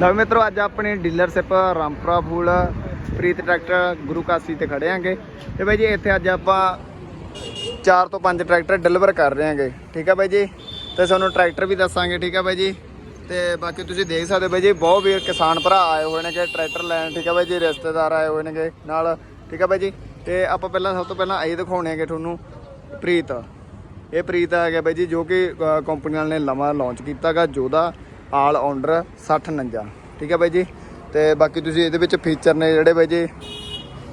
ਲਓ ਮਿੱਤਰੋ, ਅੱਜ ਆਪਣੀ ਡੀਲਰਸ਼ਿਪ ਰਾਮਪੁਰਾ ਫੂਲ, ਪ੍ਰੀਤ ਟਰੈਕਟਰ ਗੁਰੂ ਕਾਸੀ ਤੇ ਖੜੇ ਆਂਗੇ ਤੇ ਬਾਈ ਜੀ, ਇੱਥੇ ਅੱਜ ਆਪਾਂ 4 ਤੋਂ 5 ਟਰੈਕਟਰ ਡਿਲੀਵਰ ਕਰ ਰਹੇ ਆਂਗੇ ਠੀਕ ਆ ਬਾਈ ਜੀ? ਤੇ ਤੁਹਾਨੂੰ ਟਰੈਕਟਰ ਵੀ ਦੱਸਾਂਗੇ, ਠੀਕ ਆ ਬਾਈ ਜੀ? ਤੇ ਬਾਕੀ ਤੁਸੀਂ ਦੇਖ ਸਕਦੇ ਹੋ ਬਾਈ ਜੀ, ਬਹੁਤ ਵੀਰ ਕਿਸਾਨ ਭਰਾ ਆਏ ਹੋਏ ਨੇਗੇ ਟਰੈਕਟਰ ਲੈਣ, ਠੀਕ ਆ ਬਾਈ ਜੀ? ਰਿਸ਼ਤੇਦਾਰ ਆਏ ਹੋਏ ਨੇਗੇ ਨਾਲ, ਠੀਕ ਆ ਬਾਈ ਜੀ? ਤੇ ਆਪਾਂ ਪਹਿਲਾਂ ਸਭ ਤੋਂ ਪਹਿਲਾਂ ਇਹ ਦਿਖਾਉਣੇ ਆਂਗੇ ਤੁਹਾਨੂੰ, ਪ੍ਰੀਤ। ਇਹ ਪ੍ਰੀਤ ਹੈਗਾ ਬਾਈ ਜੀ, ਜੋ ਕਿ ਕੰਪਨੀ ਵਾਲੇ ਨੇ ਨਵਾਂ ਲਾਂਚ ਕੀਤਾਗਾ ਜੋਦਾ ਆਲ ਆਉਂਡਰ 6049 ਠੀਕ ਹੈ ਬਾਈ ਜੀ? ਤੇ ਬਾਕੀ ਤੁਸੀਂ ਇਹਦੇ ਵਿੱਚ ਫੀਚਰ ਨੇ ਜਿਹੜੇ ਬਾਈ ਜੀ,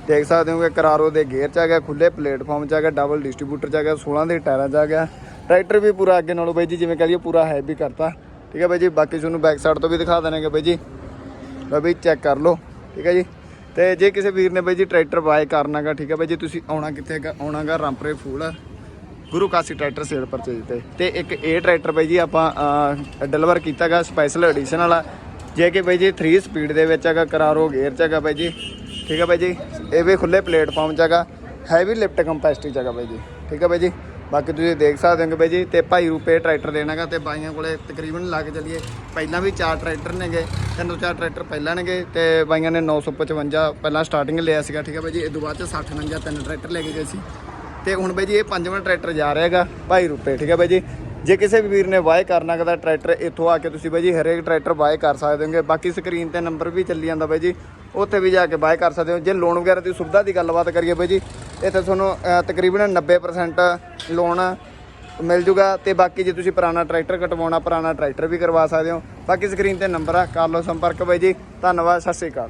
ਦੇਖ ਸਕਦੇ ਹੋ ਕਿ ਕਰਾਰੋ ਦੇ ਗੇਅਰ ਚ ਹੈਗਾ ਖੁੱਲੇ ਪਲੇਟਫਾਰਮ ਚ ਹੈਗਾ ਡਬਲ ਡਿਸਟ੍ਰੀਬਿਊਟਰ ਚ ਹੈਗਾ 16 ਦੇ ਟਾਇਰਾਂ ਚ ਆ ਗਿਆ। ਟਰੈਕਟਰ ਵੀ ਪੂਰਾ ਅੱਗੇ ਨਾਲੋਂ ਬਾਈ ਜੀ, ਜਿਵੇਂ ਕਹ ਲਈਏ ਪੂਰਾ ਹੈਵੀ ਕਰਤਾ। ਠੀਕ ਹੈ ਬਾਈ ਜੀ? ਬਾਕੀ ਤੁਹਾਨੂੰ ਬੈਕ ਸਾਈਡ ਤੋਂ ਵੀ ਦਿਖਾ ਦੇਣਗੇ ਬਾਈ ਜੀ। ਲਓ ਬਈ ਚੈੱਕ ਕਰ ਲਓ। ਠੀਕ ਹੈ ਜੀ? ਤੇ ਜੇ ਕਿਸੇ ਵੀਰ ਨੇ ਬਾਈ ਜੀ ਟਰੈਕਟਰ ਬਾਏ ਕਰਨਾਗਾ ਠੀਕ ਹੈ ਬਾਈ ਜੀ, ਤੁਸੀਂ ਆਉਣਾ ਕਿੱਥੇ ਹੈਗਾ? ਆਉਣਾਗਾ Rampura Phul. Guru Kashi tractor sale purchase ਤੇ। ਤੇ ਇੱਕ ਇਹ ਟਰੈਕਟਰ ਬਾਈ ਜੀ ਆਪਾਂ ਡਿਲੀਵਰ ਕੀਤਾਗਾ ਸਪੈਸ਼ਲ ਐਡੀਸ਼ਨ ਵਾਲਾ। ਜੇ ਕਿ ਬਾਈ ਜੀ 3 ਸਪੀਡ ਦੇ ਵਿੱਚ ਹੈਗਾ, ਕਰਾਰੋ ਗੇਅਰ ਚ ਹੈਗਾ ਬਾਈ ਜੀ। ਠੀਕ ਹੈ ਬਾਈ ਜੀ? ਇਹ ਵੀ ਖੁੱਲੇ ਪਲੇਟਫਾਰਮ ਚ ਹੈਗਾ। ਹੈਵੀ ਲਿਫਟ ਕੰਪੈਸਿਟੀ ਚ ਹੈਗਾ ਬਾਈ ਜੀ। ਠੀਕ ਹੈ ਬਾਈ ਜੀ? ਬਾਕੀ ਤੁਸੀਂ ਦੇਖ ਸਕਦੇ ਹੋ ਕਿ ਬਾਈ ਜੀ, ਤੇ ਭਾਈ ਰੂਪੇ ਟਰੈਕਟਰ ਦੇਣਾਗਾ ਤੇ ਬਾਈਆਂ ਕੋਲੇ ਤਕਰੀਬਨ ਲੱਗ ਕੇ ਚੱਲੀਏ। ਪਹਿਲਾਂ ਵੀ ਚਾਰ ਟਰੈਕਟਰ ਨੇਗੇ, ਤਿੰਨ ਤੋਂ ਚਾਰ ਟਰੈਕਟਰ ਪਹਿਲਾਂ ਨੇਗੇ, ਤੇ ਬਾਈਆਂ ਨੇ 955 ਪਹਿਲਾਂ ਸਟਾਰਟਿੰਗ ਲਿਆ ਸੀਗਾ। ਠੀਕ ਹੈ ਬਾਈ ਜੀ? ਇਹ ਤੋਂ ਬਾਅਦ ਚ 60 49 ਤਿੰਨ ਟਰੈਕਟਰ ਲੈ ਕੇ ਗਏ ਸੀ। ਤੇ ਹੁਣ ਬਾਈ ਜੀ ਇਹ ਪੰਜਵਾਂ ਟਰੈਕਟਰ ਜਾ ਰਿਹਾ ਹੈਗਾ, ਭਾਈ ਰੁਪਏ, ਠੀਕ ਹੈ ਬਾਈ ਜੀ? ਜੇ ਕਿਸੇ ਵੀ ਵੀਰ ਨੇ ਬਾਏ ਕਰਨਾ ਕਦਾ ਟਰੈਕਟਰ ਇੱਥੋਂ ਆ ਕੇ ਤੁਸੀਂ ਬਾਈ ਜੀ ਹਰੇਕ ਟਰੈਕਟਰ ਬਾਏ ਕਰ ਸਕਦੇ ਹੋਗੇ। ਬਾਕੀ ਸਕਰੀਨ ਤੇ ਨੰਬਰ ਵੀ ਚੱਲੀ ਜਾਂਦਾ ਬਾਈ ਜੀ, ਉੱਥੇ ਵੀ ਜਾ ਕੇ ਬਾਏ ਕਰ ਸਕਦੇ ਹੋ। ਜੇ ਲੋਨ ਵਗੈਰਾ ਦੀ ਸੁਵਿਧਾ ਦੀ ਗੱਲਬਾਤ ਕਰੀਏ ਬਾਈ ਜੀ, ਇੱਥੇ ਤੁਹਾਨੂੰ ਤਕਰੀਬਨ 90% ਲੋਨ ਮਿਲ ਜੂਗਾ ਤੇ ਬਾਕੀ ਜੇ ਤੁਸੀਂ ਪੁਰਾਣਾ ਟਰੈਕਟਰ ਕਟਵਾਉਣਾ, ਪੁਰਾਣਾ ਟਰੈਕਟਰ ਵੀ ਕਰਵਾ ਸਕਦੇ ਹੋ। ਬਾਕੀ ਸਕਰੀਨ ਤੇ ਨੰਬਰ ਆ, ਕਰ ਲਓ ਸੰਪਰਕ ਬਾਈ ਜੀ। ਧੰਨਵਾਦ, ਸਤਿ ਸ਼੍ਰੀ ਅਕਾਲ।